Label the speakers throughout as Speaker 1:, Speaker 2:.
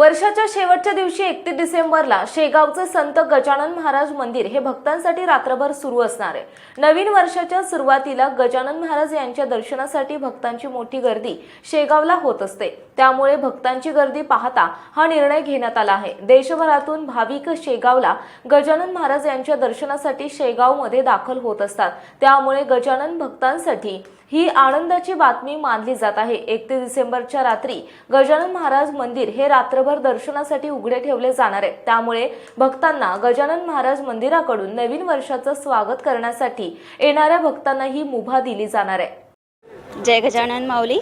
Speaker 1: वर्षाच्या शेवटच्या दिवशी एकतीस डिसेंबरला शेगावचं संत गजानन महाराज मंदिर हे भक्तांसाठी रात्रभर सुरू असणार आहे. नवीन वर्षाच्या सुरुवातीला गजानन महाराज यांच्या दर्शनासाठी भक्तांची मोठी गर्दी शेगावला होत असते. त्यामुळे भक्तांची गर्दी पाहता हा निर्णय घेण्यात आला आहे. देशभरातून भाविक शेगावला गजानन महाराज यांच्या दर्शनासाठी शेगावमध्ये दाखल होत असतात. त्यामुळे गजानन भक्तांसाठी ही आनंदाची बातमी मानली जात आहे. एकतीस डिसेंबरच्या रात्री गजानन महाराज मंदिर हे रात्रभर दर्शनासाठी उघडे ठेवले जाणार आहे त्यामुळे भक्तांना गजानन महाराज मंदिराकडून नवीन वर्षाचं स्वागत करण्यासाठी येणाऱ्या भक्तांना ही मुभा दिली जाणार आहे.
Speaker 2: जय गजानन माऊली.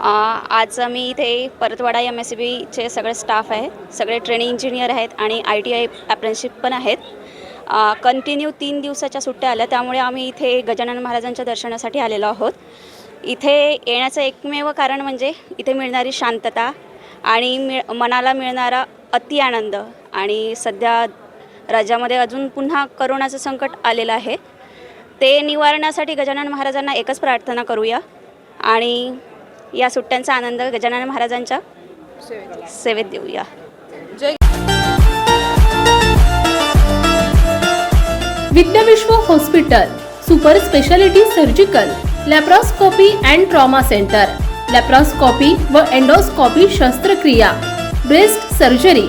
Speaker 2: आज आम्ही इथे परतवाडा एम एस सी बीचे सगळे स्टाफ आहे सगळे ट्रेनिंग इंजिनियर आहेत आणि आय टी आय अप्रेंटिसशिप पण आहेत. कंटिन्यू तीन दिवसाच्या सुट्ट्या आल्या त्यामुळे आम्ही इथे गजानन महाराजांच्या दर्शनासाठी आलेलो आहोत. इथे येण्याचं एकमेव कारण म्हणजे इथे मिळणारी शांतता आणि मिळ मनाला मिळणारा अति आनंद. आणि सध्या राज्यामध्ये अजून पुन्हा करोनाचं संकट आलेलं आहे. ते निवारण्यासाठी गजानन महाराजांना एकच प्रार्थना करूया. आणि या सुट्ट्यांचा आनंद गजानन महाराजांच्या सेवेत देऊया.
Speaker 3: Vidyavishwa hospital super speciality surgical laparoscopy and trauma centre. Laparoscopy व एंडोस्कोपी शस्त्रक्रिया ब्रेस्ट सर्जरी